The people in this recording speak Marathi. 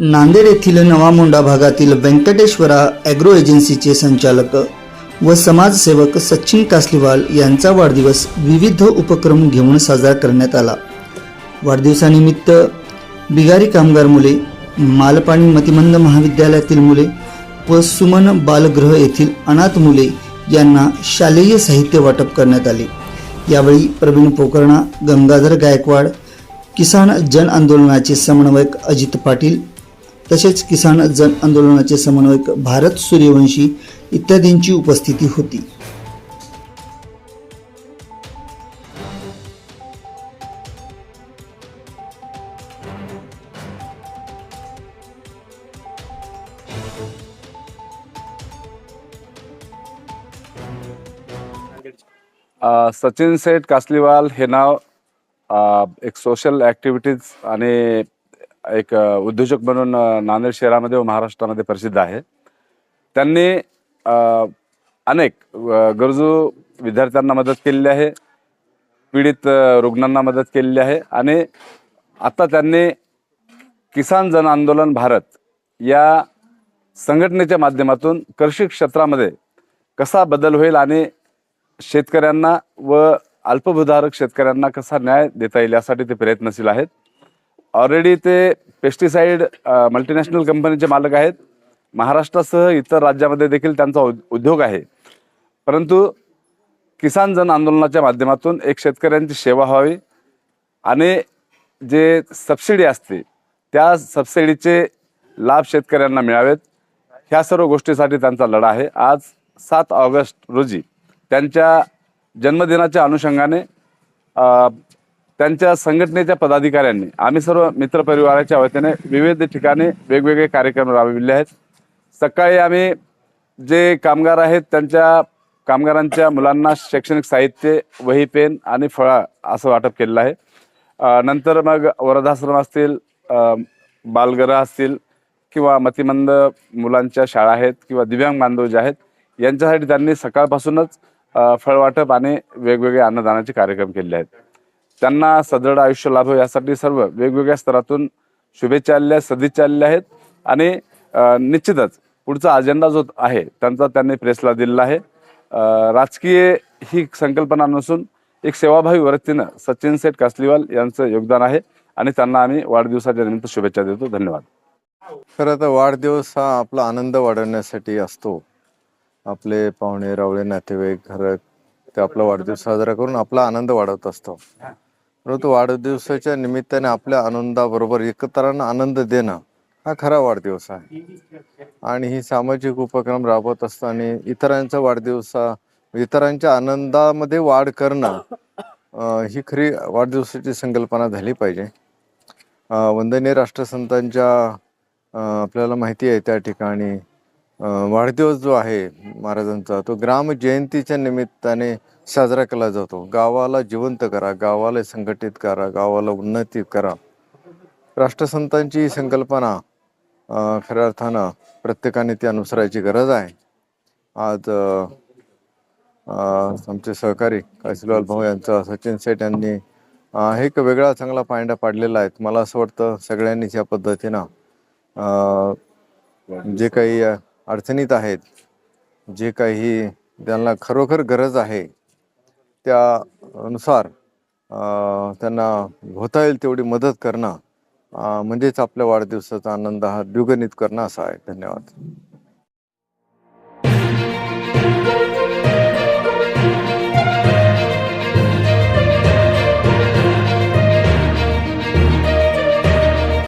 नांदेड येथील नवामोंडा भागातील व्यंकटेश्वरा ॲग्रो एजन्सीचे संचालक व समाजसेवक सचिन कासलीवाल यांचा वाढदिवस विविध उपक्रम घेऊन साजरा करण्यात आला. वाढदिवसानिमित्त बिगारी कामगार मुले मालपाणी मतिमंद महाविद्यालयातील मुले व सुमन बालगृह येथील अनाथ मुले यांना शालेय साहित्य वाटप करण्यात आले. यावेळी प्रवीण पोकर्णा गंगाधर गायकवाड किसान जन आंदोलनाचे समन्वयक अजित पाटील तसेच किसान जन आंदोलनाचे समन्वयक भारत सूर्यवंशी इत्यादींची उपस्थिती होती. सचिन सेठ कासलीवाल हे नाव एक सोशल ॲक्टिव्हिटीज आणि एक उद्योजक म्हणून नांदेड शहरामध्ये व महाराष्ट्रामध्ये प्रसिद्ध आहे. त्यांनी अनेक गरजू विद्यार्थ्यांना मदत केलेली आहे पीडित रुग्णांना मदत केलेली आहे आणि आता त्यांनी किसान जन आंदोलन भारत या संघटनेच्या माध्यमातून कृषी क्षेत्रामध्ये कसा बदल होईल आणि शेतकऱ्यांना व अल्पभूधारक शेतकऱ्यांना कसा न्याय देता येईल यासाठी ते प्रयत्नशील आहेत. ऑलरेडी ते पेस्टिसाईड मल्टीनॅशनल कंपनीचे मालक आहेत. महाराष्ट्रासह इतर राज्यामध्ये देखील त्यांचा उद- उद्योग आहे. परंतु किसान जन आंदोलनाच्या माध्यमातून एक शेतकऱ्यांची सेवा व्हावी आणि जे सबसिडी असते त्या सबसिडीचे लाभ शेतकऱ्यांना मिळावेत. ह्या सर्व गोष्टीसाठी त्यांचा लढा आहे. आज सात ऑगस्ट रोजी त्यांच्या जन्मदिनाच्या अनुषंगाने त्यांच्या संघटनेच्या पदाधिकाऱ्यांनी आम्ही सर्व मित्रपरिवाराच्या वतीने विविध ठिकाणी वेगवेगळे कार्यक्रम राबविले आहेत. सकाळी आम्ही जे कामगार आहेत त्यांच्या कामगारांच्या मुलांना शैक्षणिक साहित्य वही पेन आणि फळा असं वाटप केलेलं आहे. नंतर मग वृद्धाश्रम असतील अ, बालगृह असतील किंवा मतिमंद मुलांच्या शाळा आहेत किंवा दिव्यांग बांधव जे आहेत यांच्यासाठी त्यांनी सकाळपासूनच फळवाटप आणि वेगवेगळे अन्नदानाचे कार्यक्रम केले आहेत. त्यांना सदृढ आयुष्य लाभो यासाठी सर्व वेगवेगळ्या स्तरातून शुभेच्छा आलेल्या आहेत सदिच्छा आलेल्या आहेत. आणि निश्चितच पुढचा अजेंडा जो आहे त्यांचा त्यांनी प्रेसला दिलेला आहे. राजकीय ही संकल्पना नसून एक सेवाभावी वृत्तीनं सचिन सेठ कासलीवाल यांचं योगदान आहे आणि त्यांना आम्ही वाढदिवसाच्या निमित्त शुभेच्छा देतो. धन्यवाद. खरं तर वाढदिवस हा आपला आनंद वाढवण्यासाठी असतो. आपले पाहुणे रावळे नातेवाईक घर ते आपला वाढदिवस साजरा करून आपला आनंद वाढवत असतो. परंतु वाढदिवसाच्या निमित्ताने आपल्या आनंदाबरोबर एकत्रांना आनंद देणं हा खरा वाढदिवस आहे. आणि ही सामाजिक उपक्रम राबवत असताना इतरांचा वाढदिवसा इतरांच्या आनंदामध्ये वाढ करणं ही खरी वाढदिवसाची संकल्पना झाली पाहिजे. वंदनीय राष्ट्रसंतांच्या आपल्याला माहिती आहे त्या ठिकाणी वाढदिवस जो आहे महाराजांचा तो ग्राम जयंतीच्या निमित्ताने साजरा केला जातो. गावाला जिवंत करा गावाला संघटित करा गावाला उन्नती करा. राष्ट्रसंतांची ही संकल्पना खऱ्या अर्थानं प्रत्येकाने ती अनुसरायची गरज आहे. आज आमचे सहकारी काशीलाल भाऊ यांचा सचिन सेठ यांनी एक वेगळा चांगला पायंडा पाडलेला आहे. मला असं वाटतं सगळ्यांनीच या पद्धतीनं जे काही अडचणीत आहेत जे काही त्यांना खरोखर गरज आहे त्यानुसार त्यांना होता येईल तेवढी मदत करणं म्हणजेच आपल्या वाढदिवसाचा आनंद हा द्विगणित करणं असा आहे. धन्यवाद.